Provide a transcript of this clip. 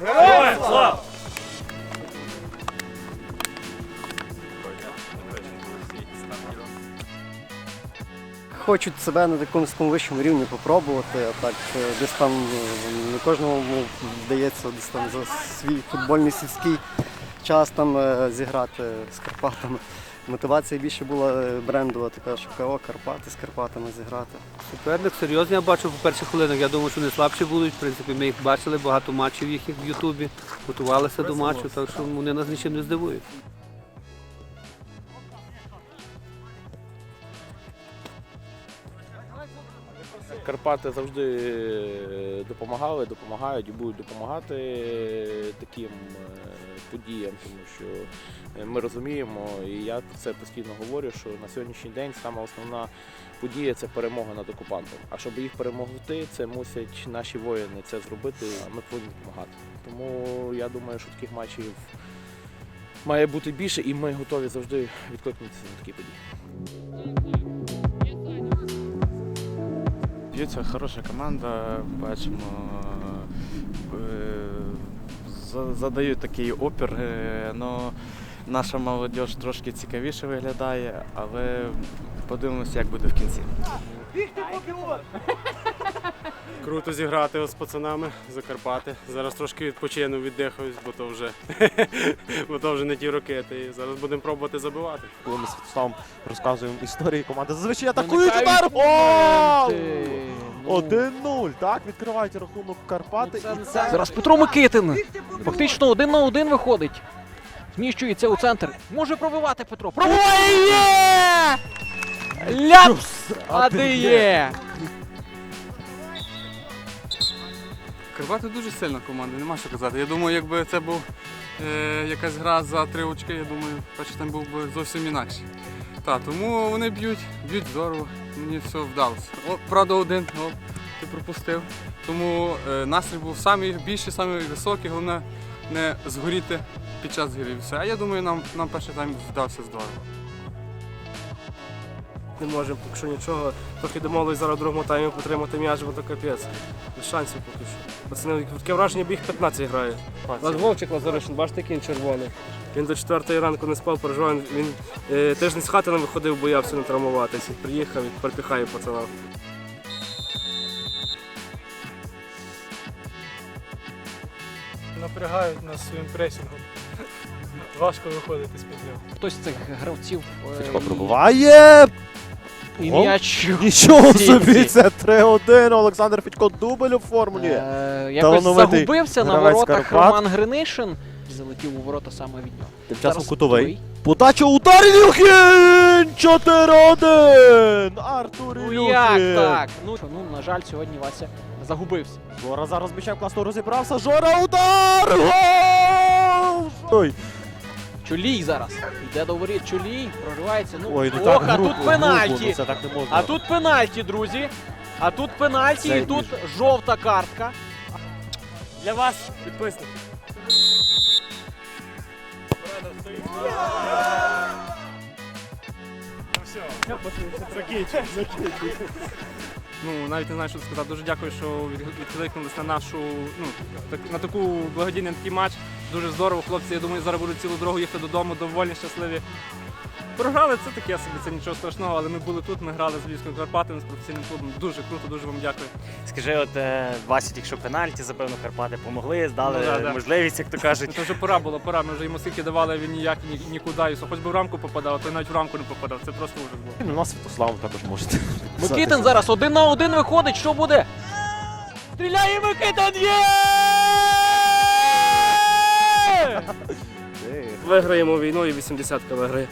Героям слава! Хочуть себе на такому вищому рівні попробувати, а так е, десь там е, не кожному вдається десь там за свій футбольний сільський час там е, зіграти з Карпатами. Мотивація більше була е, брендова, така, що КО Карпати з Карпатами зіграти. Суперник серйозний, я бачив по перших хвилинах. Я думаю, що вони слабші будуть. В принципі, ми їх бачили, багато матчів їх в Ютубі, готувалися до матчу, так що вони нас нічим не здивують. Карпати завжди е, допомагали, допомагають і будуть допомагати таким е, подіям, тому що е, ми розуміємо, і я це постійно говорю, що на сьогоднішній день саме основна подія це перемога над окупантом. А щоб їх перемогти, це мусять наші воїни це зробити. а Ми повинні допомагати. Тому я думаю, що таких матчів має бути більше, і ми готові завжди відкликнутися на такі події. Б'ються хороша команда, бачимо, е, задають такий опір. е, Ну, наша молодь трошки цікавіше виглядає, але подивимося, як буде в кінці. Круто зіграти з пацанами за Карпати. Зараз трошки відпочину, віддихаюсь, бо то вже, бо то вже не ті ракети. І зараз будемо пробувати забивати. коли ми з Святославом розказуємо історії команди. Зазвичай Ну, атакують удар. Гол! моменти. Ну. 1-0. Так, відкривають рахунок Карпати. І це Зараз Петро Микитин. Фактично один на один виходить. Зміщується у центр. Може пробивати Петро. Пробиває! Ляпс! А Карпати дуже сильна команда, нема що казати. Я думаю, якби це був е, якась гра за три очки, я думаю, перший там був би зовсім інакший. Та, тому вони б'ють, б'ють здорово, мені все вдалося. О, правда, один, о, ти пропустив. Тому е, настрій був самий більший, самий високий, головне не згоріти під час гри. Все. А я думаю, нам, нам перший тайм вдався здорово. Не можемо поки що нічого. Трохи домовились зараз в другому таймі потримати м'яч, бо то капець. Без шансів поки що. Пацани, таке враження, біг 15 грає. Вовчик Лазаришин, бачите, який він червоний. Він до 4 ранку не спав, переживав. Він, е, тиждень з хати не виходив, боявся не травмуватися. Приїхав і перепіхає пацана. Напрягають нас своїм пресінгом. Важко виходити з під нього. Хтось з цих гравців. е, Федько пробиває. І Гол. м'яч. Нічого собі, це 3-1. Олександр Федько дубль у формулі. Е, Якось Талановитий загубився на гравець воротах Карпат. Роман Гринишин. Залетів у ворота саме від нього. Тим часом Зараз кутовий. Подача удар Ілюхін! 4-1! Артур Ну Ілюхін! як так? Ну, ну, на жаль, сьогодні Вася загубився. Жора зараз м'ячем класно розібрався. Жора удар! Гол! Ой, Чолій зараз. Йде до воріт Чолій, проривається. Ну, ой, ну ох, так а грубо, тут пенальті. грубо, ну це так не можна. А тут пенальті, друзі. А тут пенальті Це і тут жовта картка. Для вас, підписники. Ну, навіть не знаю, що сказати. Дуже дякую, що від- відкликнулись на нашу, ну, так, на таку благодійний такий матч. Дуже здорово. Хлопці, я думаю, зараз будуть цілу дорогу їхати додому, доволі щасливі. Програли це таке собі, це нічого страшного, але ми були тут, ми грали з Львівським Карпатами, з професійним клубом. Дуже круто, дуже вам дякую. Скажи, от е, Васі тільки що пенальті, запевно, Карпати помогли, дали Ну, да, да. можливість, як то кажуть. Це вже пора було, пора. Ми вже йому скільки давали, він ніяк ні, нікуди. Хоч би в рамку попадав, то й навіть в рамку не попадав. Це просто ужас. Ну, у нас Святослав також можете. Микитин зараз один на один виходить. Що буде? Стріляє Микитин! Є! Виграємо війну і 80-ка виграє.